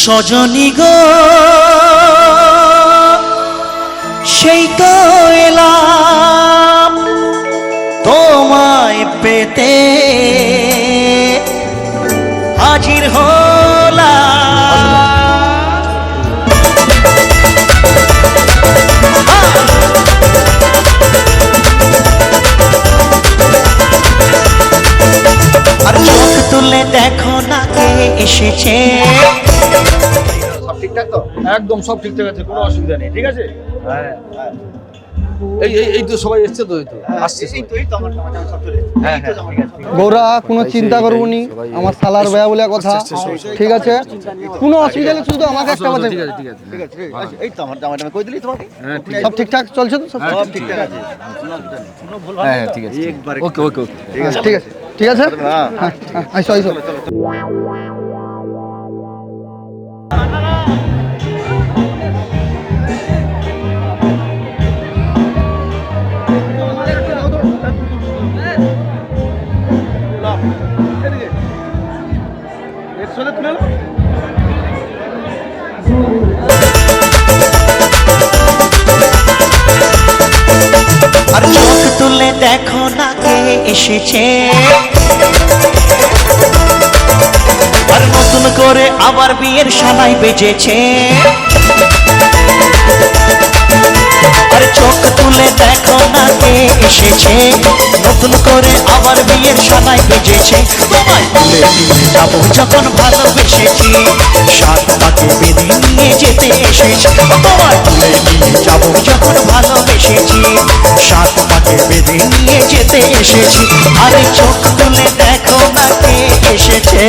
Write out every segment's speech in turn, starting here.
সজনী গো সেই তো এলাম তোমায় পেতে। দেখো না কে এসেছে। সব ঠিকঠাক তো? একদম সব ঠিকঠাক আছে কোনো অসুবিধা নেই ঠিক আছে? হ্যাঁ এই এই এই তো সবাই এসছে তো এই তো আসছে এই তো এই তো আমার আমার সব চলে এসেছে। হ্যাঁ, হ্যাঁ, গৌরা কোনো চিন্তা করব নি আমার সালার বেয়া বলে কথা ঠিক আছে? কোনো অসুবিধা নেই শুধু আমাকে একটা কথা ঠিক আছে ঠিক আছে। ঠিক আছে এই তো আমার জামাটা কই দিলি তোমাকে? হ্যাঁ সব ঠিকঠাক চলছে তো? সব ঠিকঠাক আছে। কোনো অসুবিধা নেই। কোনো ভুল হ্যাঁ ঠিক আছে। একবারে ওকে ওকে ওকে। ঠিক আছে ঠিক আছে। ঠিক আছে? হ্যাঁ। আইসো আইসো। এসেছে। আর নতুন করে আবার বিয়ের সানাই বেজেছে। আর চোখ তুলে দেখো না কে এসেছে। নতুন করে আবার বিয়ের সানাই বেজেছে। তোমায় তুলে যাব যখন ভালোবেসেছি। সাত পাকে বেঁধে নিয়ে যেতে এসেছি। তোমায় তুলে যাব যখন ভালোবেসেছি। সাত পাকে বেঁধে নিয়ে যেতে এসেছি। আরে চোখ তুলে দেখো না কে এসেছে।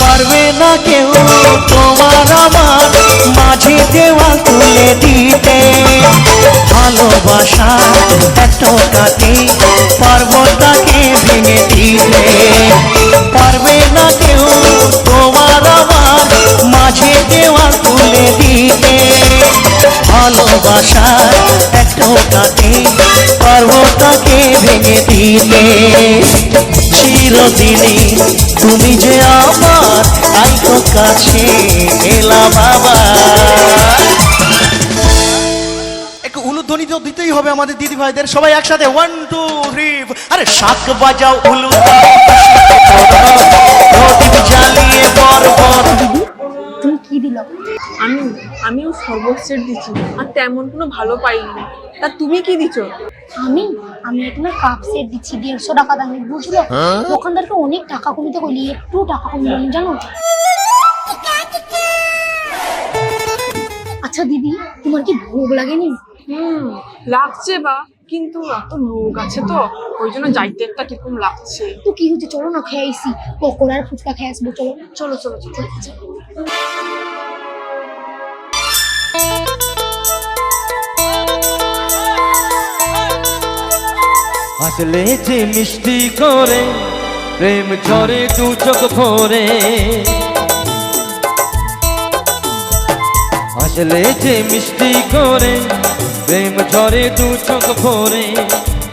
পারবে না কেউ এত কাটে পর্বতটাকে ভেঙে দিতে চিরদিনই তুমি যে আমার আইতো কাছে এলা বাবা। তো দিতেই হবে আমাদের দিদি ভাইদের। সবাই একসাথে ওয়ান টু থ্রি আরে শাক বাজাও উলু জ্বালিয়ে কি দিল। আমি আমিও সর্বশেষ দিচ্ছি আর তেমন কোনো ভালো পাইনি। তা তুমি কি দিছো? আমি আমি একটা কাপ সেট দিচ্ছি দেড়শো টাকা দামে বুঝলো? দোকানদারকে অনেক টাকা কমিতে বলি একটু টাকা কমিয়ে বলি জানো? আচ্ছা দিদি তোমার কি ভোগ লাগেনি? হুম লাগছে বা কিন্তু এত লোক আছে তো ওই জন্য যাইতে একটা কীরকম লাগছে। তো কি হচ্ছে চলো না খেয়ে আইসি পকোড়া আর ফুচকা খেয়ে আসব চলো চলো চলো চলো। হাসলে যে মিষ্টি করে, প্রেম ঝরে দু চোখ ভরে। হাসলে যে মিষ্টি করে, প্রেম ঝরে দু চোখ ভরে।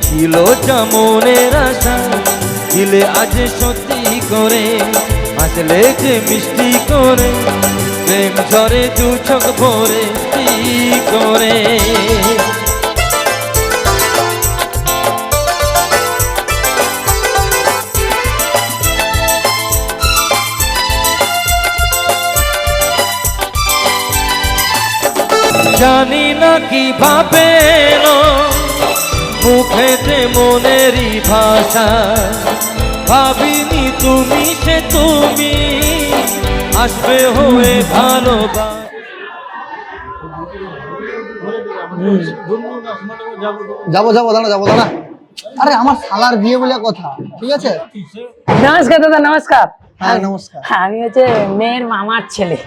ছিল যেমনের আশা, দিলে আজ সত্যি করে। হাসলে যে মিষ্টি করে, প্রেম ঝরে দু চোখ ভরে, কি করে? জানি না কি ভাবে মুখেতে মনেরই ভাষা। ভাবিনি তুমি সে তুমি। আসবে হয়ে ভালোবাসা। যাব যাব দাঁড়া যাব দাঁড়া। আরে আমার সালার বিয়ে বলে কথা ঠিক আছে? নমস্কার দাদা নমস্কার। হ্যাঁ নমস্কার। আমি হচ্ছে মেয়ের মামার ছেলে।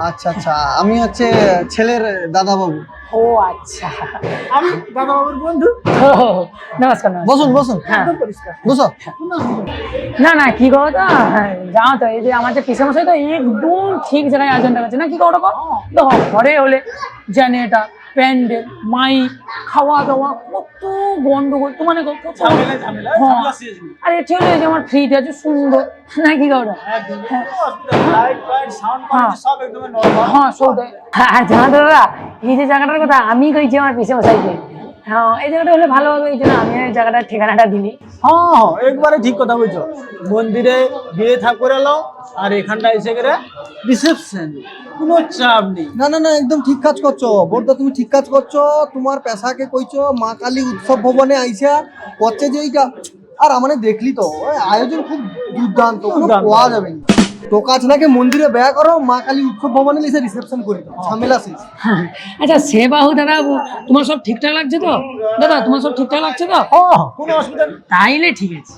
আচ্ছা আচ্ছা। আমি হচ্ছে ছেলের দাদা বাবু ও আচ্ছা। আমি দাদা বাবুর বন্ধু? নমস্কার বসুন বসুন। হ্যাঁ। বসো। না না কি করো তো হ্যাঁ, জানো তো এই যে আমার যে পিসে মশাই তো একদম ঠিক জায়গায় আয়োজনটা করছে না কি করো দেখো ঘরে হলে জেনারেটার প্যান্ডেল মাইক খাওয়া দাওয়া কত গন্ডগোল। তো মানে হ্যাঁ। আর এটি হলো যে আমার ফ্রিটা যে সুন্দর। নাকি কি হ্যাঁ। হ্যাঁ। সৌদে আর জানা দাদা এই যে জায়গাটার কথা আমি কইছি আমার পিছিয়ে মশাইকে হ্যাঁ এই জায়গাটা হলে ভালো হবে এই জন্য আমি এই জায়গাটার ঠিকানাটা হ্যাঁ হ্যাঁ একবারে ঠিক কথা বলছো। মন্দিরে বিয়ে থাক করে এলো আর এখানটা এসে গেলে রিসেপশন কোনো চাপ নেই। না না না একদম ঠিক কাজ করছ। বড়দা তুমি ঠিক কাজ করছ। তোমার পেশাকে কইছো মা কালী উৎসব ভবনে আইসা করছে যে এইটা। আর আমাদের দেখলি তো ওই আয়োজন খুব দুর্দান্ত কোনো দুর্দান্ত। পাওয়া যাবে না। তো কাজ নাকি মন্দিরে ব্যয় করো মা কালী উৎসব ভবনে এসে রিসেপশন করে ঝামেলা শেষ। আচ্ছা সে বাহু দাদা তোমার সব ঠিকঠাক লাগছে তো? দাদা তোমার সব ঠিকঠাক লাগছে তো? হ্যাঁ কোনো অসুবিধা নেই। তাইলে ঠিক আছে।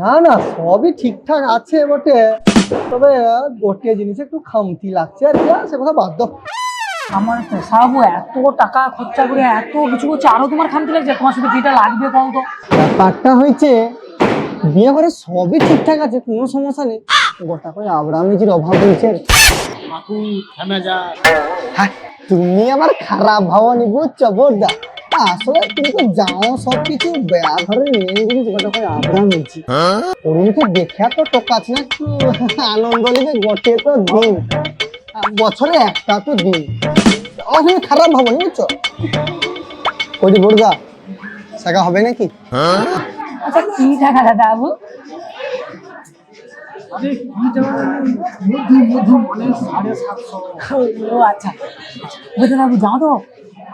না না সবই ঠিকঠাক আছে বটে। তবে গোটিয়ে জিনিস একটু খামতি লাগছে আর কি সে কথা বাদ দাও। আমার পেশাবু এত টাকা খরচা করে এত কিছু করছে আরও তোমার খামতি লাগছে? তোমার শুধু যেটা লাগবে কও তো? ব্যাপারটা হয়েছে বিয়ে করে সবই ঠিকঠাক আছে কোনো সমস্যা নেই। গোটা করে আবরামেজির অভাব হয়েছে। যা। হ্যাঁ, তুমি আবার খারাপ ভাবনি বুঝছ বোর্দা আসলে তুমি তো যাও সব কিছু ঘরের জিনিস গোটা করে আবরামেজি। অরুণকে দেখে তো টোকাচ্ছে না একটু আনন্দ নেবে গটে তো দিন। বছরে একটা তো দিন। আসলে খারাপ ভাবনি বুঝছ? করি বোর্দা শাখা হবে নাকি? আচ্ছা কি টাকা দাদা বাবু? আচ্ছা।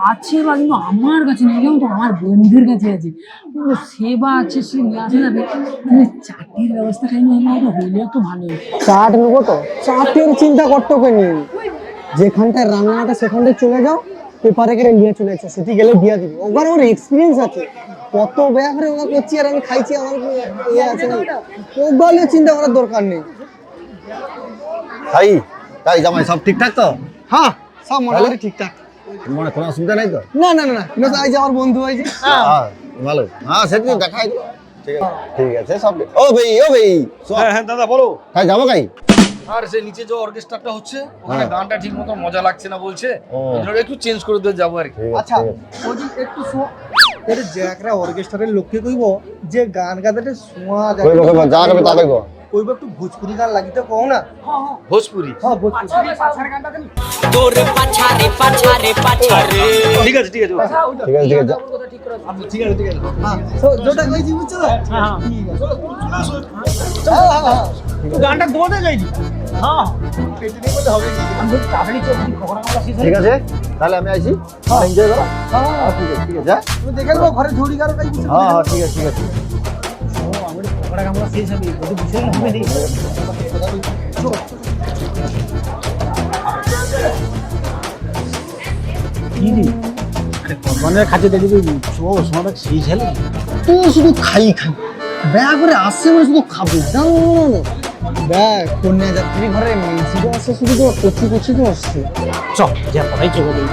আছে বা কিন্তু আমার কাছে নেই যেমন তো, আমার বন্ধুর কাছে আছে। কিন্তু সেবা আছে, সে নিয়ে আসে যাবে তুমি চাকরির ব্যবস্থা খাই না হইলে একটু ভালো। চাট নেব তো? চাটের চিন্তা করতে হবে যেখানটায় রান্নাটা সেখানটায় চলে যাও। পেপারে করে নিয়ে চলে যাচ্ছে সেটি গেলে দিয়ে দিবি। ওখানে ওর এক্সপিরিয়েন্স আছে। কত ব্যয় করে ওরা করছি আর আমি খাইছি আমার ইয়ে আছে না। ওগুলো চিন্তা করার দরকার নেই। তাই তাই জামাই সব ঠিকঠাক তো? হ্যাঁ সব মোটামুটি ঠিকঠাক। মনে কোনো অসুবিধা নেই তো? না না না না কিন্তু আজ আমার বন্ধু হয়েছে। হ্যাঁ ভালো। হ্যাঁ সেদিন ঠিক আছে ঠিক আছে সব ও ভাই ও ভাই হ্যাঁ হ্যাঁ দাদা বলো। তাই যাব কাই? আর সেই নিচে যে অর্কেস্ট্রাটা হচ্ছে ওখানে হ্যাঁ। গানটা ঠিক মতো মজা লাগছে না বলছে। একটু চেঞ্জ করে দিয়ে যাব আর কি। আচ্ছা ওই একটু শো এর যে একটা অর্কেস্ট্রারের লোককে কইবো যে গান গাদাতে শোয়া যায় যা করবে তা কইবো। কইব একটু ভোজপুরি গান লাগিতে কও না? ভোজপুরি? হ্যাঁ ভোজপুরি। ঠিক আছে ঠিক আছে। ঠিক আছে ঠিক আছে। হ্যাঁ তো যেটা কইছি বুঝছ? তো হ্যাঁ। ঠিক আছে হ্যাঁ হ্যাঁ হ্যাঁ। গানটা দোয়াতে যাইনি হ্যাঁ। খবর আমরা শেষ ঠিক আছে তাহলে আমি আইছি। এনজয় করো। হ্যাঁ হ্যাঁ, ঠিক আছে ঠিক আছে তুমি দেখে নেব ঘরে ঝুড়ি কারও কাছে হ্যাঁ হ্যাঁ ঠিক আছে ঠিক আছে। খবর আমরা শেষ হবে ওদের বিষয় হবে নেই কি রে? আরে ভগবানের কাছে দেখবি চো সময় শেষ হলে তুই শুধু খাই খাই। ব্যাগ করে আসছে মানে শুধু খাবি। না না, না, না, না। ঘরে মেয়েছিলো আসছে শুধু তো কচি কচি তো আসছে। চ যা পড়াই চোখ দেই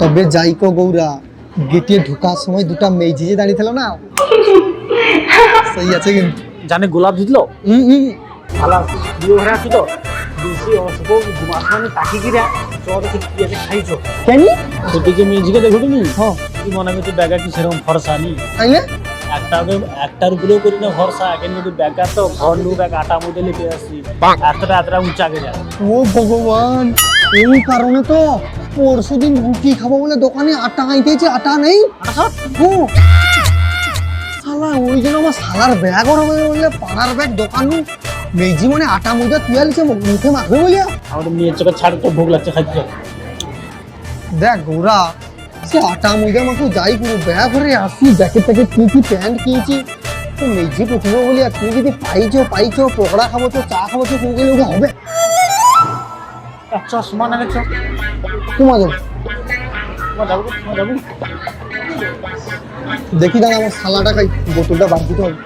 তবে যাই কো গৌরা গেটে ঢোকার সময় দুটা মেয়ে যে দাঁড়িয়ে ছিল না? সেই আছে কিন্তু। জানে গোলাপ জিতলো হুম হুম আলা বিয়ে ঘরে আছো তো বেশি অশুভ ঘুমাস মানে তাকি গিরা চল কি কি আছে খাইছো? কেন? সেদিকে মিউজিকে দেখো তুমি? হ্যাঁ। কি মনে করছি ব্যাগা কি সেরকম ভরসা নি? তাইলে একটা একটার উপরেও করি না ভরসা এখন যদি ব্যাগা তো ঘর নু ব্যাগ আটা মধ্যে লিখে আসছি। এতটা এতটা যায় ও ভগবান এই কারণে তো পরশু দিন রুটি খাব বলে দোকানে আটা আইতেছে আটা নেই? ও শালা ওই জন্য আমার শালার ব্যাগ ওর হবে বললে পাড়ার ব্যাগ দোকান। মেজি মানে আটা মুদে তুই আলিছে মুখে মাখবে বলিয়া। আমাদের মেয়ের চোখে ছাড় তো ভোগ লাগছে খাইতে দেখ গৌরা সে আটা মুদে মাখু যাই করু ব্যাগ করে আসি জ্যাকেট ট্যাকেট কিনছি প্যান্ট কিনছি। তো মেজি পুঠিব বলি আর তুমি যদি পাইছো পাইছো পকোড়া খাব তো চা খাব তো তুমি হবে? চশমা না তোমার যাব দেখি দাঁড়া আমার সালাটা খাই বোতলটা বাদ দিতে হবে।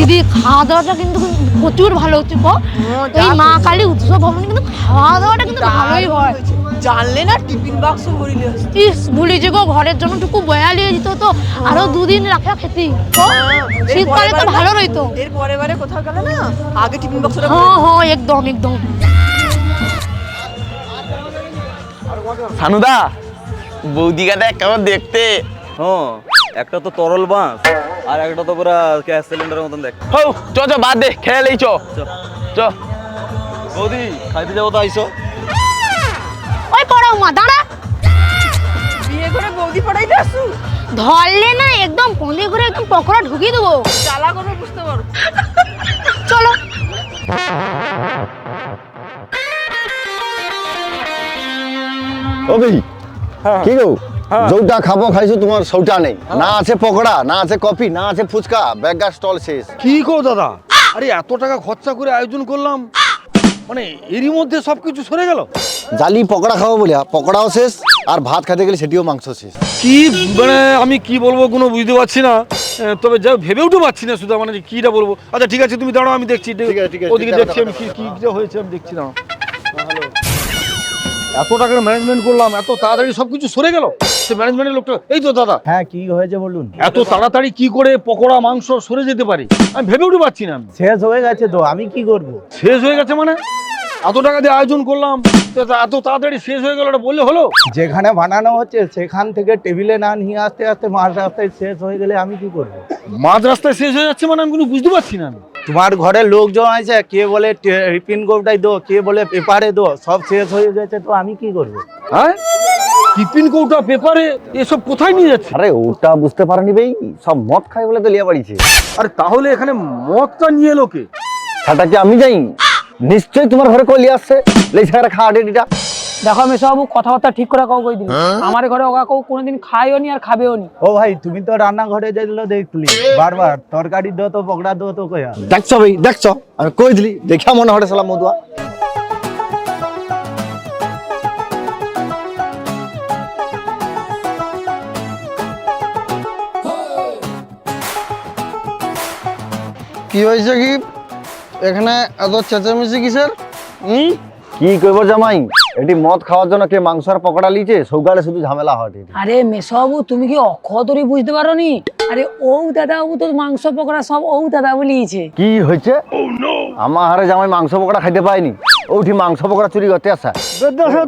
দিদি খাওয়া দাওয়াটা কিন্তু প্রচুর ভালো হচ্ছে গো। এই মা কালী উৎসব ভবনে কিন্তু খাওয়া দাওয়াটা কিন্তু ভালোই হয়। জানলে না টিফিন বাক্স ভরিলে ইস ভুলেছি গো ঘরের জন্য টুকু বয়া লিয়ে দিত তো। আরও দুদিন রাখা খেতি শীতকালে তো ভালো রইতো। এর পরে বারে কোথাও গেলে না আগে টিফিন বাক্সটা হ্যাঁ হ্যাঁ একদম একদম। সানুদা বৌদিকা দেখ কেমন দেখতে? হ্যাঁ একটা তো তরল বাঁশ। আর একটা তো পুরা গ্যাস সিলিন্ডারের মতন দেখ। হো চ চ বাদ দে খেয়ে লেই চ। চ। বৌদি খাইতে যাব তো আইসো। ওই পড়াও মা দাঁড়া। বিয়ে করে বৌদি পড়াইতে আসু ধরলে না একদম কঁদে করে একদম পকোড়া ঢুকিয়ে দেবো। জ্বালা করবে বুঝতে পারো। চলো। ও ভাই কি গো? যৌটা খাব খাইছো তোমার সৌটা নেই। না আছে পকোড়া না আছে কফি না আছে ফুচকা ব্যাগা স্টল শেষ। কি কো দাদা? আরে এত টাকা খরচা করে আয়োজন করলাম। মানে এরই মধ্যে সবকিছু সরে গেল? জালি পকোড়া খাব বলে পকোড়াও শেষ আর ভাত খেতে গেলে সেটিও মাংস শেষ। কি মানে আমি কি বলব কোনো বুঝতে পারছি না। তবে যা ভেবে উঠতে পারছি না শুধু মানে কিটা বলব। আচ্ছা ঠিক আছে তুমি দাঁড়াও আমি দেখছি ঠিক আছে, ঠিক আছে, ওদিকে দেখছি আমি কি কি হয়েছে আমি দেখছি না এত টাকার ম্যানেজমেন্ট করলাম এত তাড়াতাড়ি সবকিছু সরে গেল। সে ম্যানেজমেন্টের লোকটা এই তো দাদা। হ্যাঁ কি হয়েছে বলুন? এত তাড়াতাড়ি কি করে পকোড়া মাংস সরে যেতে পারি? আমি ভেবে উঠতে পারছি না আমি। শেষ হয়ে গেছে তো আমি কি করব? শেষ হয়ে গেছে মানে? এত টাকা দিয়ে আয়োজন করলাম এত তাড়াতাড়ি শেষ হয়ে গেল এটা বললে হলো? যেখানে বানানো হচ্ছে সেখান থেকে টেবিলে না নিয়ে আসতে আসতে মাঝ রাস্তায় শেষ হয়ে গেলে আমি কি করব? মাঝ রাস্তায় শেষ হয়ে যাচ্ছে মানে আমি কোনো বুঝতে পারছি না আমি। তোমার ঘরে লোকজন আছে কে বলে টিফিন গোটাই দো কে বলে পেপারে দো সব শেষ হয়ে গেছে তো আমি কি করব? হ্যাঁ? টিফিন কৌটা পেপারে এসব কোথায় নিয়ে যাচ্ছে? আরে ওটা বুঝতে পারেনি ভাই সব মদ খায় বলে তো লিয়া বাড়িছে। আরে তাহলে এখানে মদটা নিয়ে এলো কে? সেটা কি আমি যাই নিশ্চয়ই তোমার ঘরে কই লিয়ে আসছে লেছারা খাওয়া ডেডিটা দেখো আমি সব কথাবার্তা ঠিক করে কাউ কই দিলি আমার ঘরে ওকা কেউ কোনোদিন খাইও নি আর খাবেও নি। ও ভাই তুমি তো রান্নাঘরে যাইলো দেখলি। বারবার তরকারি দো তো পকড়া দো তো কয়া দেখছ ভাই দেখছ? আমি কই দিলি? দেখা মনে হটে সালাম মধুয়া কি হয়েছে কি? এখানে এত চেঁচামেচি কিসের? হুম? কি কইব জামাই? এটি মদ খাওয়ার জন্য কে মাংস আর পকোড়া লিছে সৌগালে শুধু ঝামেলা হয়। আরে মেসবাবু তুমি কি অক্ষতরি বুঝতে পারো নি আরে ও দাদা বাবু তো মাংস পকোড়া সব ও দাদা বলিয়েছে কি হয়েছে? আমার হারে জামাই মাংস পকোড়া খাইতে পাইনি ওঠি মাংস পকোড়া চুরি করতে আসা।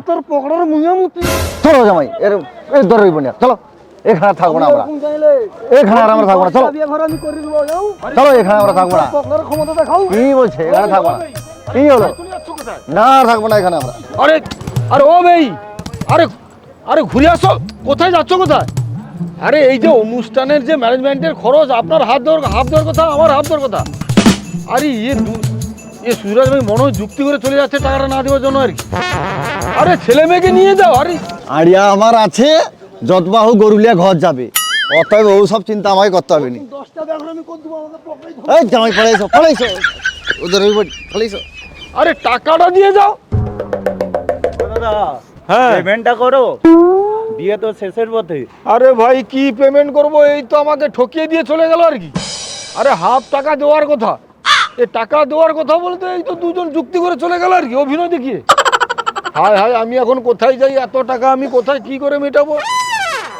তোর পকড়ার মুঙে মুতি। চলো জামাই এর এর ধরে রইব না। চলো এখানে থাকব না আমরা। এখানে আর আমরা থাকব না। চলো। বিয়ে ঘর আমি করে দিব যাও। চলো এখানে আমরা থাকব না। পকড়ার ক্ষমতা দেখাও। কি বলছে? এখানে থাকব না। কি হলো? না থাকব না এখানে আমরা। আরে আরে ও ভাই আরে আরে ঘুরে আসো কোথায় যাচ্ছ কোথায়? আরে এই যে অনুষ্ঠানের যে ম্যানেজমেন্টের খরচ আপনার হাত দেওয়ার হাত দেওয়ার কথা আমার হাত দেওয়ার কথা। আরে ইয়ে এ সুরাজ ভাই মনে হয় যুক্তি করে চলে যাচ্ছে টাকাটা না দেওয়ার জন্য আর কি। আরে ছেলে মেয়েকে নিয়ে যাও আরে। আড়িয়া আমার আছে যতবাহু গরুলিয়া ঘর যাবে। অতএব ও সব চিন্তা আমাকে করতে হবে না। এই জামাই পড়াইছো পড়াইছো ওদের ওই পড়াইছো আরে টাকাটা দিয়ে যাও। হ্যাঁ। পেমেন্টটা করো। বিয়ে তো শেষের পথে। আরে ভাই কি পেমেন্ট করব? এই তো আমাকে ঠকিয়ে দিয়ে চলে গেল আর কি। আরে হাফ টাকা দেওয়ার কথা। এ টাকা দেওয়ার কথা বলতে এই তো দুজন যুক্তি করে চলে গেল আর কি অভিনয় দেখিয়ে। হায় হায় আমি এখন কোথায় যাই? এত টাকা আমি কোথায় কি করে মেটাবো?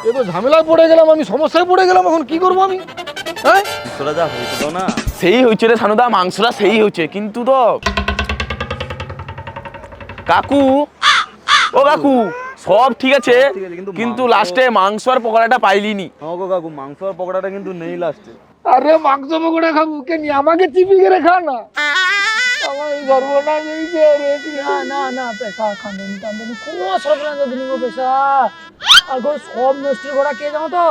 এ তো ঝামেলায় পড়ে গেলাম আমি সমস্যায় পড়ে গেলাম এখন কি করব আমি? হ্যাঁ? সেই হচ্ছে রে সানুদা মাংসটা সেই হচ্ছে কিন্তু তো কাকু ও কাকু সব ঠিক আছে কিন্তু লাস্টে মাংস আর পকোড়াটা পাইলিনি। আরে মাংস পকোড়া খাব কে নি আমাকে চিপি করে খা না। আমার সর্বনাশ হয়েছে রে না না না পেশা কান্দেনি কান্দেনি কোনো দিনি গো পেশা। আর গো সব নষ্ট করা কে জানো তো?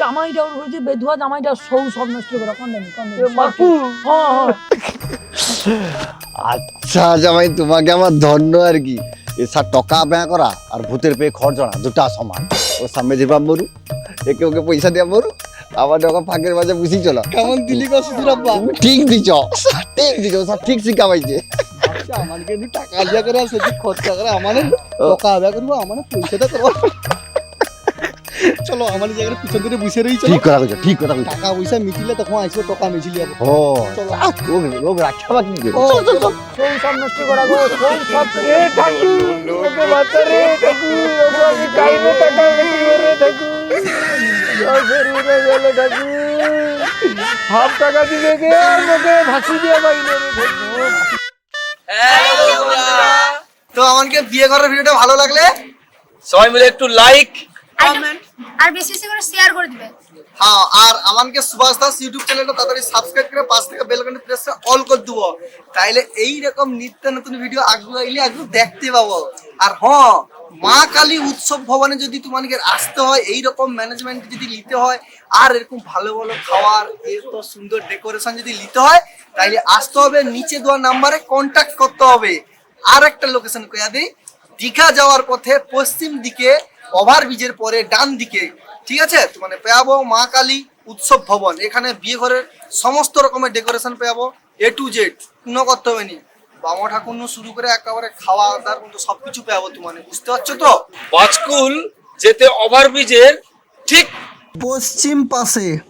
জামাইটা ওর বেধুয়া জামাইটা সব সব নষ্ট করা কান্দেনি কান্দেনি মাকু। হ্যাঁ হ্যাঁ। আচ্ছা জামাই তোমাকে আমার ধন্য আর কি। এসা টকা ব্যয় করা আর ভূতের পেয়ে খরচনা দুটা সমান। ও সামনে যেবা মরু একে ওকে পয়সা দেওয়া মরু আবার যখন ফাঁকের মাঝে বুঝি চলো। কেমন দিলি আব্বা? ঠিক দিছ ঠিক দিছ স্যার ঠিক শিখাবাইছে। আচ্ছা আমাকে একটু টাকা দিয়া করে সেদিক খরচা করে আমার টাকা আদায় করব আমার পয়সাটা করব। চলো আমার জায়গায় পিছন দিকে ঠিক কথা কইছো ঠিক কথা কইছো। টাকা পয়সা মিটিলে তখন আসব টাকা মিটিলে যাব ও চলো। লোক লোক রাখবা কি করে ও চলো সব সব নষ্ট করা গো সব সব এ ঠাকু বাচ্চা রে ঠাকু ওকে আমি কাইনে টাকা বেশি রে ঠাকু লসের উড়ে গেল ঠাকু হাফ টাকা দিবে কে? আর ওকে ভাসি দিয়ে পাইলে রে ঠাকু তো আমাকে বিয়ে করার ভিডিওটা ভালো লাগলে? সবাই মিলে একটু লাইক আর বেশি বেশি করে শেয়ার করে দিবে। হ্যাঁ আর আমাকে সুভাষ দাস ইউটিউব চ্যানেলটা তাড়াতাড়ি সাবস্ক্রাইব করে পাশ থেকে বেল ঘণ্টা প্রেস অল করে দেবো। তাইলে এই রকম নিত্য নতুন ভিডিও আগ্রহ আইলে আগ্রহ দেখতে পাবো। আর হ্যাঁ মা কালী উৎসব ভবনে যদি তোমাকে আসতে হয় এই রকম ম্যানেজমেন্ট যদি নিতে হয় আর এরকম ভালো ভালো খাওয়ার এত সুন্দর ডেকোরেশন যদি নিতে হয় তাইলে আসতে হবে নিচে দেওয়া নাম্বারে কন্ট্যাক্ট করতে হবে। আর একটা লোকেশন কয়া দিই দীঘা যাওয়ার পথে পশ্চিম দিকে ওভারব্রিজের পরে ডান দিকে ঠিক আছে? তো মানে পেয়াবো মা কালী উৎসব ভবন। এখানে বিয়ে ঘরের সমস্ত রকমের ডেকোরেশন পেয়াবো এ টু জেড কোনো করতে হবে নি বাবা ঠাকুর শুরু করে একেবারে খাওয়া দাওয়ার কিন্তু সবকিছু পেয়াবো তোমার বুঝতে পারছ তো? বাজকুল যেতে ওভারব্রিজের ঠিক পশ্চিম পাশে।